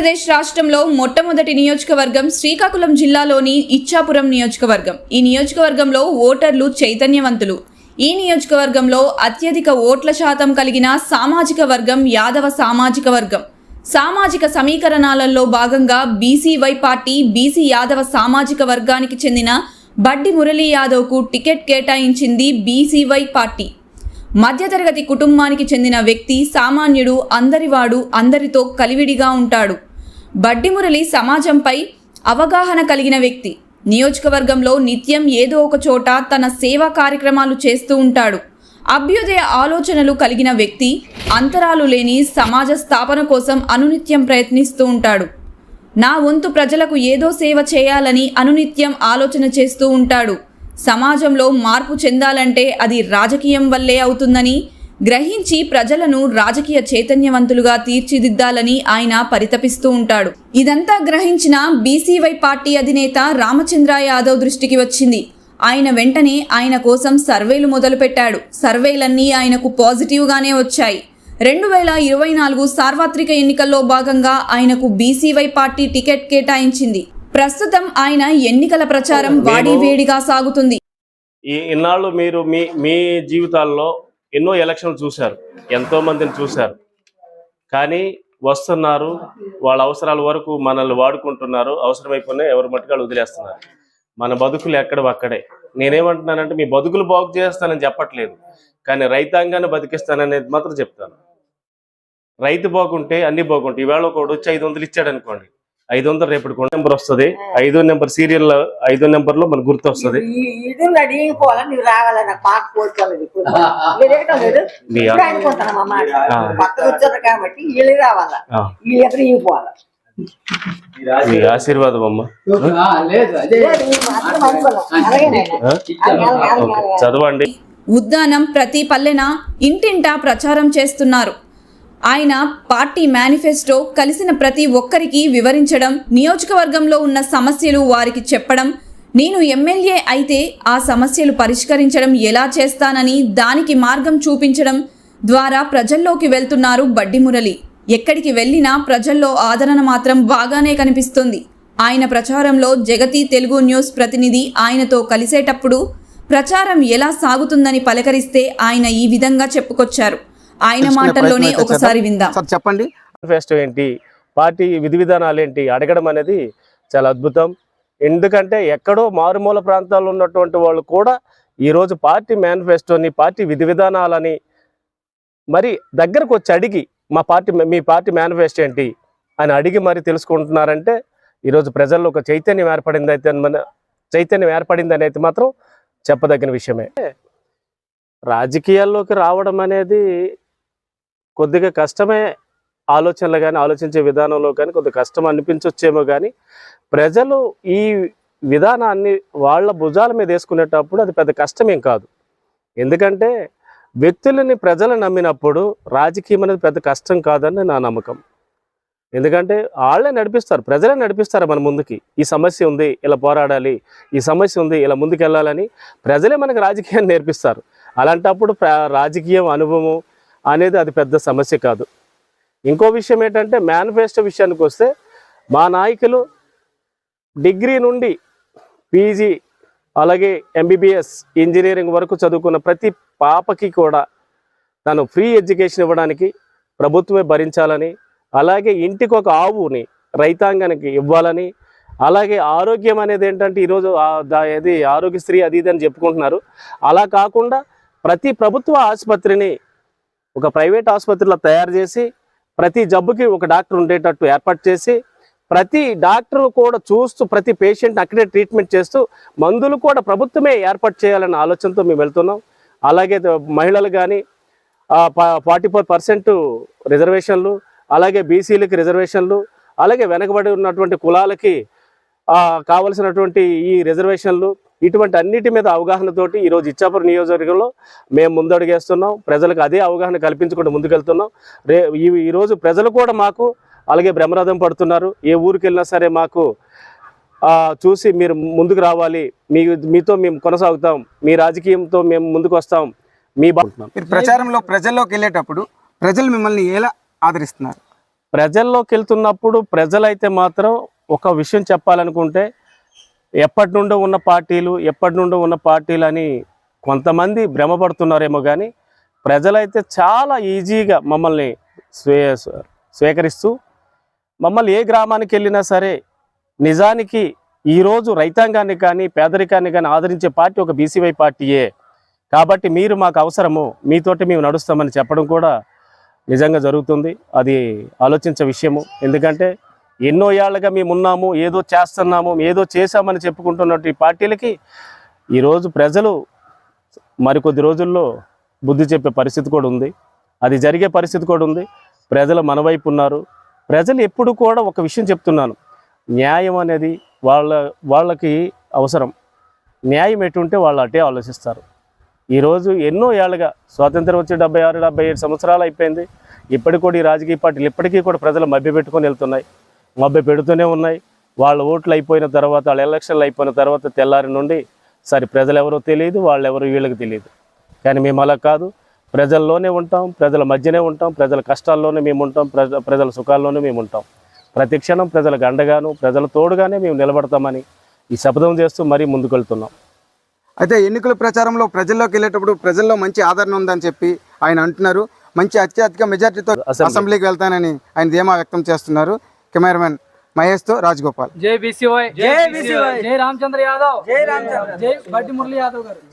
ఆంధ్రప్రదేశ్ రాష్ట్రంలో మొట్టమొదటి నియోజకవర్గం శ్రీకాకుళం జిల్లాలోని ఇచ్చాపురం నియోజకవర్గం. ఈ నియోజకవర్గంలో ఓటర్లు చైతన్యవంతులు. ఈ నియోజకవర్గంలో అత్యధిక ఓట్ల శాతం కలిగిన సామాజిక వర్గం యాదవ సామాజిక వర్గం. సామాజిక సమీకరణాలలో భాగంగా బీసీవై పార్టీ బీసీ యాదవ సామాజిక వర్గానికి చెందిన బడ్డి మురళీ యాదవ్కు టికెట్ కేటాయించింది బీసీవై పార్టీ. మధ్యతరగతి కుటుంబానికి చెందిన వ్యక్తి సామాన్యుడు అందరివాడు అందరితో కలివిడిగా ఉంటాడు. బడ్డి మురళి సమాజంపై అవగాహన కలిగిన వ్యక్తి. నియోజకవర్గంలో నిత్యం ఏదో ఒక చోట తన సేవా కార్యక్రమాలు చేస్తూ ఉంటాడు. అభ్యుదయ ఆలోచనలు కలిగిన వ్యక్తి అంతరాలు లేని సమాజ స్థాపన కోసం అనునిత్యం ప్రయత్నిస్తూ ఉంటాడు. నా వంతు ప్రజలకు ఏదో సేవ చేయాలని అనునిత్యం ఆలోచన చేస్తూ ఉంటాడు. సమాజంలో మార్పు చెందాలంటే అది రాజకీయం వల్లే అవుతుందని గ్రహించి ప్రజలను రాజకీయ చైతన్యవంతులుగా తీర్చిదిద్దాలని ఆయన పరితపిస్తూ ఉంటాడు. ఇదంతా గ్రహించిన బీసీవై పార్టీ అధినేత రామచంద్ర యాదవ్ దృష్టికి వచ్చింది. ఆయన వెంటనే ఆయన కోసం సర్వేలు మొదలుపెట్టాడు. సర్వేలన్నీ ఆయనకు పాజిటివ్గానే వచ్చాయి. రెండు వేల ఇరవై నాలుగు సార్వత్రిక ఎన్నికల్లో భాగంగా ఆయనకు బీసీవై పార్టీ టికెట్ కేటాయించింది. ప్రస్తుతం ఆయన ఎన్నికల ప్రచారం వాడివేడిగా సాగుతుంది. ఈ ఇన్నాళ్ళు మీరు మీ మీ జీవితాల్లో ఎన్నో ఎలక్షన్లు చూశారు ఎంతో మందిని చూశారు. కానీ వస్తున్నారు వాళ్ళ అవసరాల వరకు మనల్ని వాడుకుంటున్నారు అవసరమైపోయినా ఎవరు మట్టుకాలు వదిలేస్తున్నారు. మన బతుకులు ఎక్కడ అక్కడే నేనేమంటున్నానంటే మీ బతుకులు బాగు చేస్తానని చెప్పట్లేదు కానీ రైతాంగాన్ని బతికిస్తాననేది మాత్రం చెప్తాను. రైతు బాగుంటే అన్ని బాగుంటాయి. ఈవేళ ఒకడు వచ్చి ఐదు వందలు ఇచ్చాడు అనుకోండి ఐదు వందలు రేపటి నెంబర్ వస్తుంది. ఐదో నెంబర్ సీరియల్ ఐదో నెంబర్లో మనకు గుర్తు వస్తుంది మీ ఆశీర్వాదం అమ్మ. చదవండి. ఉద్దానం ప్రతి పల్లెన ఇంటింటా ప్రచారం చేస్తున్నారు. ఆయన పార్టీ మేనిఫెస్టో కలిసిన ప్రతి ఒక్కరికి వివరించడం నియోజకవర్గంలో ఉన్న సమస్యలు వారికి చెప్పడం నేను ఎమ్మెల్యే అయితే ఆ సమస్యలు పరిష్కరించడం ఎలా చేస్తానని దానికి మార్గం చూపించడం ద్వారా ప్రజల్లోకి వెళ్తున్నారు బడ్డి మురళి ఎక్కడికి వెళ్ళినా ప్రజల్లో ఆదరణ మాత్రం బాగానే కనిపిస్తుంది. ఆయన ప్రచారంలో జగతి తెలుగు న్యూస్ ప్రతినిధి ఆయనతో కలిసేటప్పుడు ప్రచారం ఎలా సాగుతుందని పలకరిస్తే ఆయన ఈ విధంగా చెప్పుకొచ్చారు. ఆయన మాటల్లోనే ఒకసారి విందాం. సార్ చెప్పండి. మేనిఫెస్టో ఏంటి? పార్టీ విధి విధానాలు ఏంటి అడగడం అనేది చాలా అద్భుతం. ఎందుకంటే ఎక్కడో మారుమూల ప్రాంతాల్లో ఉన్నటువంటి వాళ్ళు కూడా ఈరోజు పార్టీ మేనిఫెస్టోని పార్టీ విధి విధానాలని మరి దగ్గరకు వచ్చి అడిగి మా పార్టీ మీ పార్టీ మేనిఫెస్టో ఏంటి? అని అడిగి మరి తెలుసుకుంటున్నారంటే ఈరోజు ప్రజల్లో ఒక చైతన్యం ఏర్పడింది అయితే మన చైతన్యం ఏర్పడింది అనేది మాత్రం చెప్పదగిన విషయమే. రాజకీయాల్లోకి రావడం అనేది కొద్దిగా కష్టమే ఆలోచనలు కానీ ఆలోచించే విధానంలో కానీ కొద్దిగా కష్టం అనిపించవచ్చేమో కానీ ప్రజలు ఈ విధానాన్ని వాళ్ళ భుజాల మీద వేసుకునేటప్పుడు అది పెద్ద కష్టమేం కాదు. ఎందుకంటే వ్యక్తులని ప్రజలు నమ్మినప్పుడు రాజకీయం అనేది పెద్ద కష్టం కాదని నా నమ్మకం. ఎందుకంటే వాళ్ళే నడిపిస్తారు ప్రజలే నడిపిస్తారు మన ముందుకి. ఈ సమస్య ఉంది ఇలా పోరాడాలి ఈ సమస్య ఉంది ఇలా ముందుకు వెళ్ళాలని ప్రజలే మనకు రాజకీయాన్ని నేర్పిస్తారు. అలాంటప్పుడు రాజకీయం అనుభవం అనేది అది పెద్ద సమస్య కాదు. ఇంకో విషయం ఏంటంటే మేనిఫెస్టో విషయానికి వస్తే మా నాయకులు డిగ్రీ నుండి పీజీ అలాగే ఎంబీబీఎస్ ఇంజనీరింగ్ వరకు చదువుకున్న ప్రతి పాపకి కూడా తను ఫ్రీ ఎడ్యుకేషన్ ఇవ్వడానికి ప్రభుత్వమే భరించాలని అలాగే ఇంటికి ఒక ఆవుని రైతాంగానికి ఇవ్వాలని అలాగే ఆరోగ్యం అనేది ఏంటంటే ఈరోజు దా- ఏది ఆరోగ్యశ్రీ అది ఇది అని చెప్పుకుంటున్నారు. అలా కాకుండా ప్రతి ప్రభుత్వ ఆసుపత్రిని ఒక ప్రైవేట్ ఆసుపత్రిలో తయారు చేసి ప్రతి జబ్బుకి ఒక డాక్టర్ ఉండేటట్టు ఏర్పాటు చేసి ప్రతి డాక్టర్ కూడా చూస్తూ ప్రతి పేషెంట్ అక్కడే ట్రీట్మెంట్ చేస్తూ మందులు కూడా ప్రభుత్వమే ఏర్పాటు చేయాలన్న ఆలోచనతో మేము వెళ్తున్నాం. అలాగే మహిళలు కానీ ఫార్టీ ఫోర్ పర్సెంట్ రిజర్వేషన్లు అలాగే బీసీలకి రిజర్వేషన్లు అలాగే వెనకబడి ఉన్నటువంటి కులాలకి కావలసినటువంటి ఈ రిజర్వేషన్లు ఇటువంటి అన్నిటి మీద అవగాహనతోటి ఈరోజు ఇచ్చాపురం నియోజకవర్గంలో మేము ముందడుగేస్తున్నాం. ప్రజలకు అదే అవగాహన కల్పించుకుంటూ ముందుకెళ్తున్నాం. రే ఈ ఈరోజు ప్రజలు కూడా మాకు అలాగే బ్రహ్మరథం పడుతున్నారు. ఏ ఊరికి వెళ్ళినా సరే మాకు చూసి మీరు ముందుకు రావాలి. మీ మీతో మేము కొనసాగుతాం. మీ రాజకీయంతో మేము ముందుకు వస్తాం మీ మీరు ప్రచారంలో ప్రజల్లోకి వెళ్ళేటప్పుడు ప్రజలు మిమ్మల్ని ఎలా ఆదరిస్తున్నారు? ప్రజల్లోకి వెళ్తున్నప్పుడు ప్రజలైతే మాత్రం ఒక విషయం చెప్పాలనుకుంటే ఎప్పటి నుండో ఉన్న పార్టీలు ఎప్పటి నుండో ఉన్న పార్టీలు అని కొంతమంది భ్రమపడుతున్నారేమో కానీ ప్రజలైతే చాలా ఈజీగా మమ్మల్ని స్వే స్వీకరిస్తూ మమ్మల్ని ఏ గ్రామానికి వెళ్ళినా సరే నిజానికి ఈరోజు రైతాంగాన్ని కానీ పేదరికాన్ని కానీ ఆదరించే పార్టీ ఒక బీసీవై పార్టీయే. కాబట్టి మీరు మాకు అవసరము మీతోటి మేము నడుస్తామని చెప్పడం కూడా నిజంగా జరుగుతుంది. అది ఆలోచించే విషయము. ఎందుకంటే ఎన్నో ఏళ్ళగా మేము ఉన్నాము ఏదో చేస్తున్నాము ఏదో చేశామని చెప్పుకుంటున్నట్టు ఈ పార్టీలకి ఈరోజు ప్రజలు మరికొద్ది రోజుల్లో బుద్ధి చెప్పే పరిస్థితి కూడా ఉంది. అది జరిగే పరిస్థితి కూడా ఉంది. ప్రజలు మన వైపు ఉన్నారు. ప్రజలు ఎప్పుడు కూడా ఒక విషయం చెప్తున్నాను. న్యాయం అనేది వాళ్ళ వాళ్ళకి అవసరం. న్యాయం ఎటుంటే వాళ్ళు అటే ఆలోచిస్తారు. ఈరోజు ఎన్నో ఏళ్ళుగా స్వాతంత్రం వచ్చి డెబ్బై ఆరు డెబ్బై ఏడు సంవత్సరాలు అయిపోయింది. ఇప్పటికి కూడా ఈ రాజకీయ పార్టీలు ఇప్పటికీ కూడా ప్రజలు మభ్యపెట్టుకొని వెళ్తున్నాయి. మభ్య పెడుతూనే ఉన్నాయి. వాళ్ళ ఓట్లు అయిపోయిన తర్వాత వాళ్ళ ఎలక్షన్లు అయిపోయిన తర్వాత తెల్లారి నుండి సరే ప్రజలు ఎవరో తెలియదు వాళ్ళు ఎవరో వీళ్ళకి తెలియదు కానీ మేము అలా కాదు. ప్రజల్లోనే ఉంటాం ప్రజల మధ్యనే ఉంటాం ప్రజల కష్టాల్లోనే మేము ఉంటాం ప్రజ ప్రజల సుఖాల్లోనే మేము ఉంటాం. ప్రతి క్షణం ప్రజలకు అండగాను ప్రజల తోడుగానే మేము నిలబడతామని ఈ శపథం చేస్తూ మరీ ముందుకు వెళ్తున్నాం అయితే ఎన్నికల ప్రచారంలో ప్రజల్లోకి వెళ్ళేటప్పుడు ప్రజల్లో మంచి ఆదరణ ఉందని చెప్పి ఆయన అంటున్నారు. మంచి అత్యధిక మెజార్టీతో అసెంబ్లీ. అసెంబ్లీకి వెళ్తానని ఆయన ధీమా వ్యక్తం చేస్తున్నారు. కెమెరామెన్ మహేష్తో రాజగోపాల్ జై బీసీవై జై బీసీవై జై రామచంద్ర యాదవ్ జై రామచంద్ర జై బట్టి మురళి యాదవ్ గారు